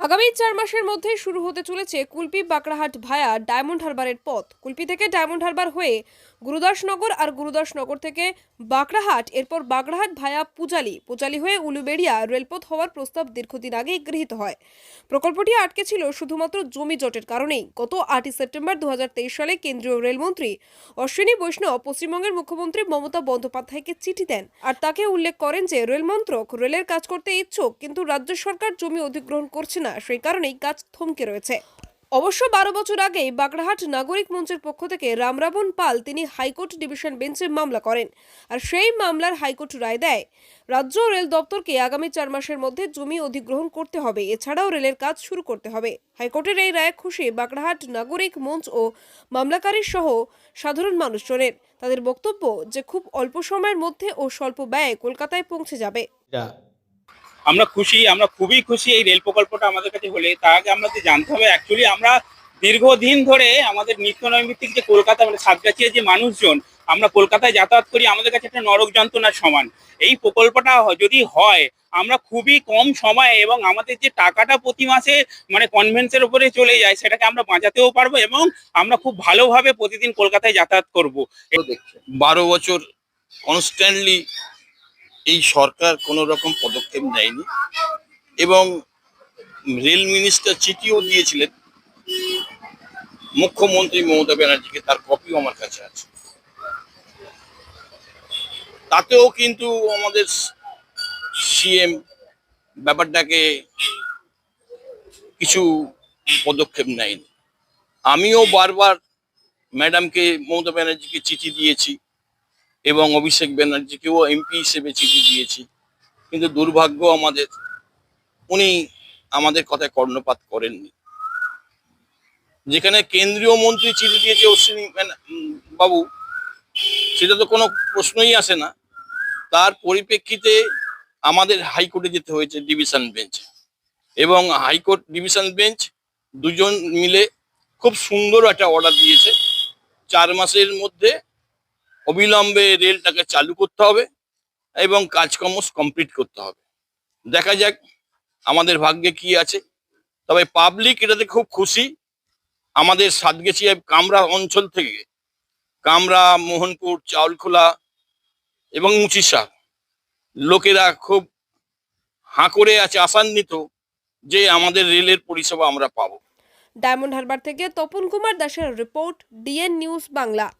আগামী চার মাসের মধ্যে শুরু হতে চলেছে কুলপি বাঁকড়াহাট ভায়া ডায়মন্ড হারবারের পথ। কুলপি থেকে ডায়মন্ড হারবার হয়ে গুরুদাসনগর আর গুরুদাসনগর থেকে বাঁকড়াহাট, এরপর বাঁকড়াহাট ভায়া পূজালি। পূজালি হয়ে উলুবেড়িয়া রেলপথ হওয়ার প্রস্তাব দীর্ঘদিন আগেই গৃহীত হয়। প্রকল্পটি আটকে ছিল শুধুমাত্র জমি জটের কারণেই। গত আটই সেপ্টেম্বর দু হাজার তেইশ সালে কেন্দ্রীয় রেলমন্ত্রী অশ্বিনী বৈষ্ণব পশ্চিমবঙ্গের মুখ্যমন্ত্রী মমতা বন্দ্যোপাধ্যায়কে চিঠি দেন আর তাকে উল্লেখ করেন যে, রেলমন্ত্রক রেলের কাজ করতে ইচ্ছুক, কিন্তু রাজ্য সরকার জমি অধিগ্রহণ করছে না। সেই কারণেই কাজ থমকে রয়েছে। অবশ্য বারো বছর আগেই বাগড়াহাট নাগরিক মঞ্চের পক্ষ থেকে রামরাবণ পাল তিনি হাইকোর্ট ডিভিশন বেঞ্চে মামলা করেন আর সেই মামলার হাইকোর্ট রায় দেয়, রাজ্য রেল দপ্তরকে আগামী চার মাসের মধ্যে জমি অধিগ্রহণ করতে হবে, এছাড়াও রেলের কাজ শুরু করতে হবে। হাইকোর্টের এই রায় খুশি বাগড়াহাট নাগরিক মঞ্চ ও মামলাকারী সহ সাধারণ মানুষজনের। তাদের বক্তব্য যে খুব অল্প সময়ের মধ্যে ও স্বল্প ব্যয়ে কলকাতায় পৌঁছে যাবে। আমরা খুশি, আমরা খুবই খুশি এই রেল প্রকল্পটা আমাদের কাছে হলে। তার আগে আমাদের জানতে হবে অ্যাকচুয়ালি আমরা দীর্ঘদিন ধরে আমাদের নিত্য নৈমিত্তিক যে কলকাতা মানে সাতগাছিয়া যে মানুষজন, আমরা কলকাতায় যাতায়াত করি, আমাদের কাছে একটা নরক যন্ত্রণার সমান। এই প্রকল্পটা যদি হয়, আমরা খুবই কম সময়ে এবং আমাদের যে টাকাটা প্রতি মাসে মানে কনভেন্সের উপরে চলে যায়, সেটাকে আমরা বাঁচাতেও পারব এবং আমরা খুব ভালোভাবে প্রতিদিন কলকাতায় যাতায়াত করব। বারো বছর কনস্ট্যান্টলি এই সরকার কোনো রকম পদক্ষেপ নেয়নি। এবং রেল মিনিস্টার চিঠিও দিয়েছিলেন, মুখ্যমন্ত্রী মমতা ব্যানার্জিকে, তার কপিও আমার কাছে আছে। তাতেও কিন্তু আমাদের সিএম ব্যাপারটাকে কিছু পদক্ষেপ নেয়নি। আমিও বারবার ম্যাডামকে, মমতা ব্যানার্জিকে চিঠি দিয়েছি। এবং অভিষেক ব্যানার্জিকেও এমপি হিসেবে চিঠি দিয়েছি। কিন্তু দুর্ভাগ্য আমাদের, উনি আমাদের কথায় কর্ণপাত করেননি। যেখানে কেন্দ্রীয় মন্ত্রী চিঠি দিয়েছে অশ্বিনী বাবু, সেটা তো কোনো প্রশ্নই আসে না। তার পরিপ্রেক্ষিতে আমাদের হাইকোর্টে যেতে হয়েছে ডিভিশন বেঞ্চ। এবং হাইকোর্ট ডিভিশন বেঞ্চ দুজন মিলে খুব সুন্দর একটা অর্ডার দিয়েছে। চার মাসের মধ্যে অবিলম্বে রেলটাকে চালু করতে হবে এবং কাজকর্ম কমপ্লিট করতে হবে। দেখা যাক আমাদের ভাগ্যে কি আছে। তবে পাবলিক এটাতে খুব খুশি। আমাদের সাতগেছিয়া কামরা অঞ্চল থেকে কামরা, মোহনপুর, চাউলখোলা এবং মুচিসা লোকেরা খুব হাঁ করে আছে, আশান্বিত যে আমাদের রেলের পরিষেবা আমরা পাবো। ডায়মন্ড হারবার থেকে তপন কুমার দাসের রিপোর্ট, ডিএন নিউজ বাংলা।